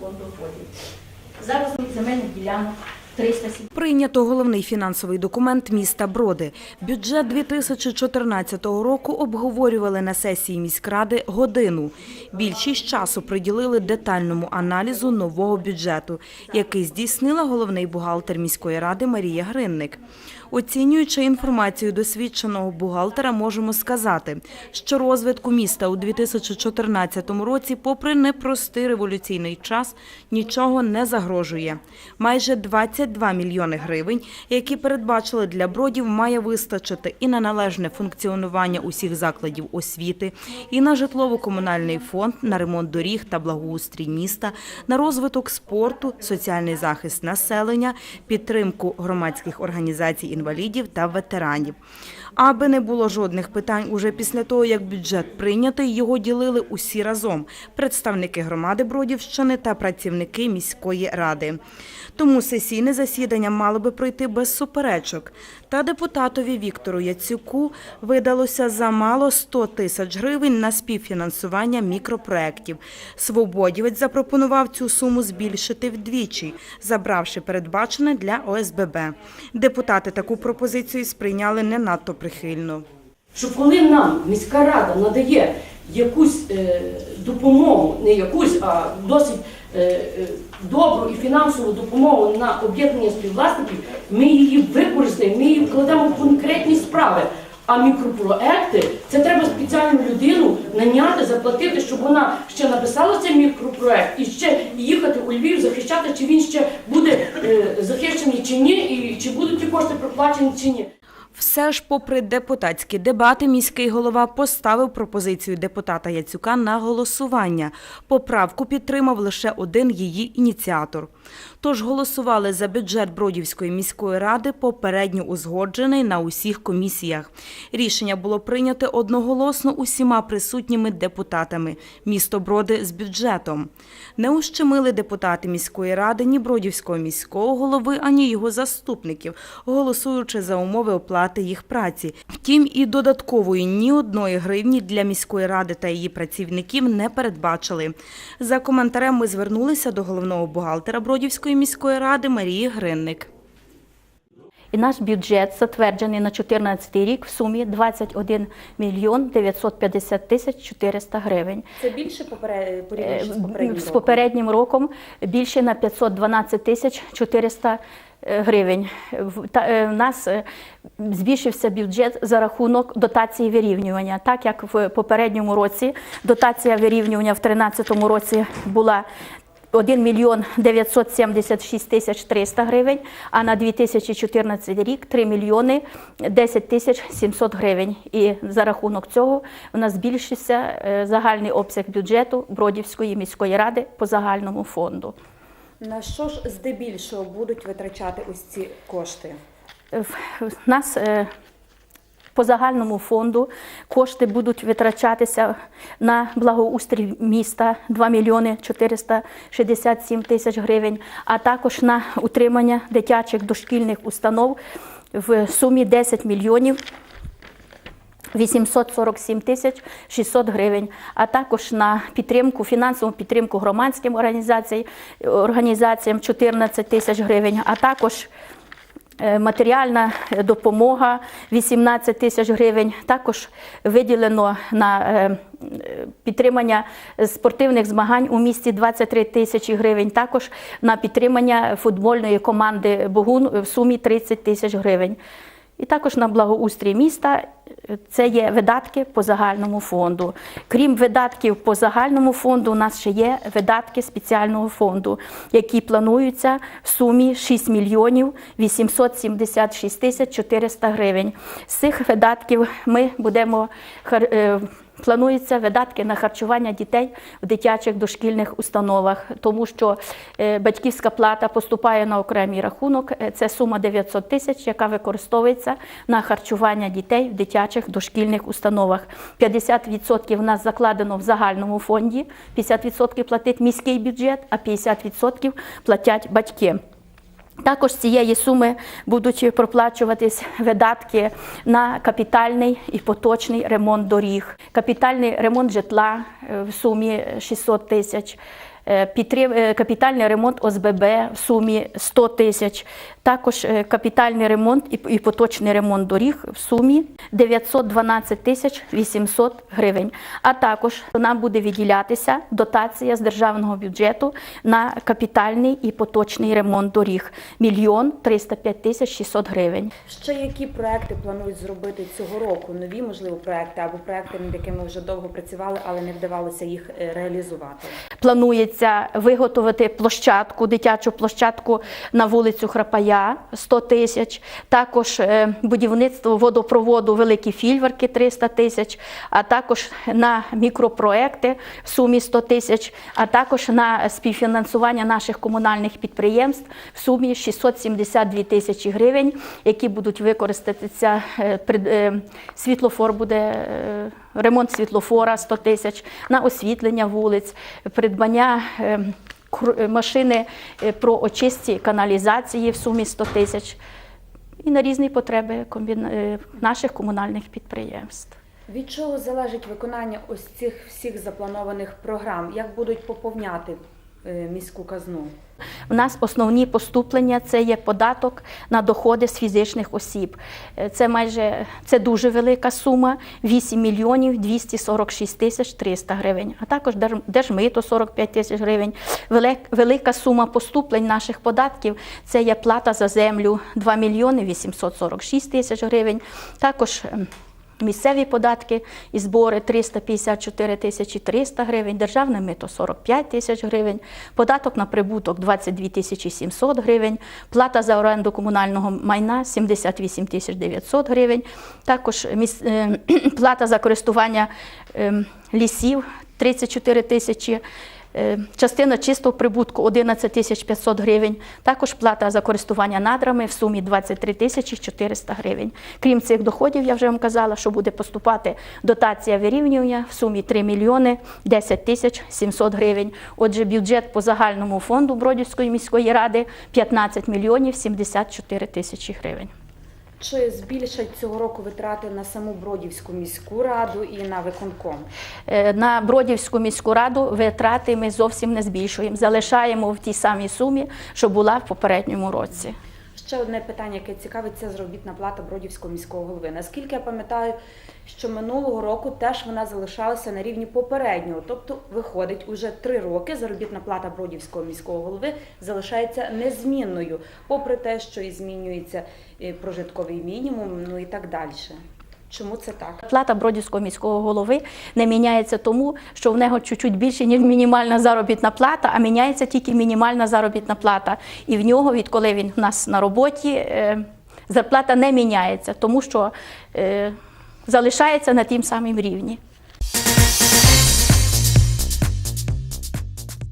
фонд доходів. Зараз земельних ділянок 307. Прийнято головний фінансовий документ міста Броди. Бюджет 2014 року обговорювали на сесії міськради годину. Більшість часу приділили детальному аналізу нового бюджету, який здійснила головний бухгалтер міської ради Марія Гринник. Оцінюючи інформацію досвідченого бухгалтера, можемо сказати, що розвитку міста у 2014 році, попри непростий революційний час, нічого не загрожує. Майже 22 мільйони гривень, які передбачили для бродів, має вистачити і на належне функціонування усіх закладів освіти, і на житлово-комунальний фонд, на ремонт доріг та благоустрій міста, на розвиток спорту, соціальний захист населення, підтримку громадських організацій інвалідів та ветеранів. Аби не було жодних питань уже після того, як бюджет прийнятий, його ділили усі разом – представники громади Бродівщини та працівники міської ради. Тому сесійне засідання мало би пройти без суперечок. Та депутатові Віктору Яцюку видалося замало 100 тисяч гривень на співфінансування мікропроєктів. Свободівець запропонував цю суму збільшити вдвічі, забравши передбачене для ОСББ. Депутати таку пропозицію сприйняли не надто прихильно. що коли нам міська рада надає якусь е, допомогу, не якусь, а досить е, е, добру і фінансову допомогу на об'єднання співвласників, ми її використаємо, ми її вкладемо в конкретні справи. А мікропроекти це треба спеціальну людину наняти, заплатити, щоб вона ще написала цей мікропроект і ще їхати у Львів, захищати, чи він ще буде захищений чи ні, і чи будуть ті кошти проплачені чи ні. Все ж, попри депутатські дебати, міський голова поставив пропозицію депутата Яцюка на голосування. Поправку підтримав лише один її ініціатор. Тож голосували за бюджет Бродівської міської ради, попередньо узгоджений на усіх комісіях. Рішення було прийнято одноголосно усіма присутніми депутатами. Місто Броди з бюджетом. Не ущемили депутати міської ради ні Бродівського міського голови, ані його заступників, голосуючи за умови оплати їх праці. Втім, і додаткової ні одної гривні для міської ради та її працівників не передбачили. За коментарем ми звернулися до головного бухгалтера Бродівської міської ради Марії Гринник. І наш бюджет затверджений на 2014 рік в сумі 21 мільйон 950 тисяч 400 гривень. Це більше порівняно Е, З попереднім роком більше на 512 тисяч 400 е, гривень. В- Та, е, нас е, збільшився бюджет за рахунок дотації вирівнювання. Так як в попередньому році дотація вирівнювання в 2013 році була 1 мільйон 976 тисяч 300 гривень, а на 2014 рік 3 мільйони 10 тисяч 700 гривень. І за рахунок цього у нас збільшився е, загальний обсяг бюджету Бродівської міської ради по загальному фонду. На що ж здебільшого будуть витрачати ось ці кошти? В в нас е, по загальному фонду. Кошти будуть витрачатися на благоустрій міста 2 мільйони 467 тисяч гривень, а також на утримання дитячих дошкільних установ в сумі 10 мільйонів 847 тисяч 600 гривень, а також на підтримку, фінансову підтримку громадським організаціям, організаціям 14 тисяч гривень, а також матеріальна допомога 18 тисяч гривень. Також виділено на е, е, підтримання спортивних змагань у місті 23 тисячі гривень. Також на підтримання футбольної команди Богун в сумі 30 тисяч гривень. І також на благоустрій міста е, це є видатки по загальному фонду. Крім видатків по загальному фонду, у нас ще є видатки спеціального фонду, які плануються в сумі 6 мільйонів 876 тисяч 400 гривень. З цих видатків ми будемо е, Плануються видатки на харчування дітей в дитячих дошкільних установах, тому що е, батьківська плата поступає на окремий рахунок. Е, Це сума 900 тисяч, яка використовується на харчування дітей в дитячих дошкільних установах. 50% в нас закладено в загальному фонді, 50% платить міський бюджет, а 50% платять батьки. Також з цієї суми будуть проплачуватись видатки на капітальний і поточний ремонт доріг, капітальний ремонт житла е, в сумі 600 тисяч, Капітальний ремонт ОСББ в сумі 100 тисяч, також е, капітальний ремонт і поточний ремонт доріг в сумі 912 тисяч 800 гривень. А також нам буде виділятися дотація з державного бюджету на капітальний і поточний ремонт доріг мільйон 305 тисяч 600 гривень. Ще які проекти планують зробити цього року? Нові, можливо, проекти або проекти, над якими вже довго працювали, але не вдавалося їх е, реалізувати. Планується виготовити площадку, дитячу площадку на вулицю Храпая 100 тисяч. Також е, будівництво водопроводу Великі Фільверки 300 тисяч, а також на мікропроекти в сумі 100 тисяч, а також на співфінансування наших комунальних підприємств в сумі 672 тисячі гривень, які будуть використатися е, е, світлофор буде. Ремонт світлофора 100 тисяч, на освітлення вулиць, придбання е, е, машини е, про очисті каналізації в сумі 100 тисяч і на різні потреби е, наших комунальних підприємств. Від чого залежить виконання ось цих всіх запланованих програм? Як будуть поповняти міську казну? У нас основні поступлення це є податок на доходи з фізичних осіб. Е, Це майже це дуже велика сума 8 мільйонів 246 тисяч 300 гривень. А також дер- держмито 45 тисяч гривень. Велик- Велика сума поступлень наших податків це є плата за землю 2 мільйони 846 тисяч гривень. Також ем, Місцеві податки і збори 354 тисячі 300 гривень, державне мито 45 тисяч гривень, податок на прибуток 22 тисячі 700 гривень, плата за оренду комунального майна 78 тисяч 900 гривень, також міс- е, плата за користування е, лісів 34 тисячі Частина чистого прибутку 11 тисяч 500 гривень. Також плата за користування надрами в сумі 23 тисячі 400 гривень. Крім цих доходів, я вже вам казала, що буде поступати дотація вирівнювання в сумі 3 мільйони 10 тисяч 700 гривень. Отже, бюджет по загальному фонду Бродівської міської ради 15 мільйонів 74 тисячі гривень. Чи збільшать цього року витрати на саму Бродівську міську раду і на виконком? Е, На Бродівську міську раду витрати ми зовсім не збільшуємо. Залишаємо в тій самій сумі, що була в попередньому році. Ще одне питання, яке цікавить, це заробітна плата Бродівського міського голови. Наскільки я пам'ятаю, що минулого року теж вона залишалася на рівні попереднього. Тобто, виходить, уже три роки заробітна плата Бродівського міського голови залишається незмінною, попри те, що і змінюється прожитковий мінімум, ну і так далі. Чому це так? Плата Бродівського міського голови не міняється тому, що в нього чуть-чуть більше, ніж мінімальна заробітна плата, а міняється тільки мінімальна заробітна плата. І в нього, відколи він в нас на роботі, е, зарплата не міняється, тому що е, залишається на тім самим рівні.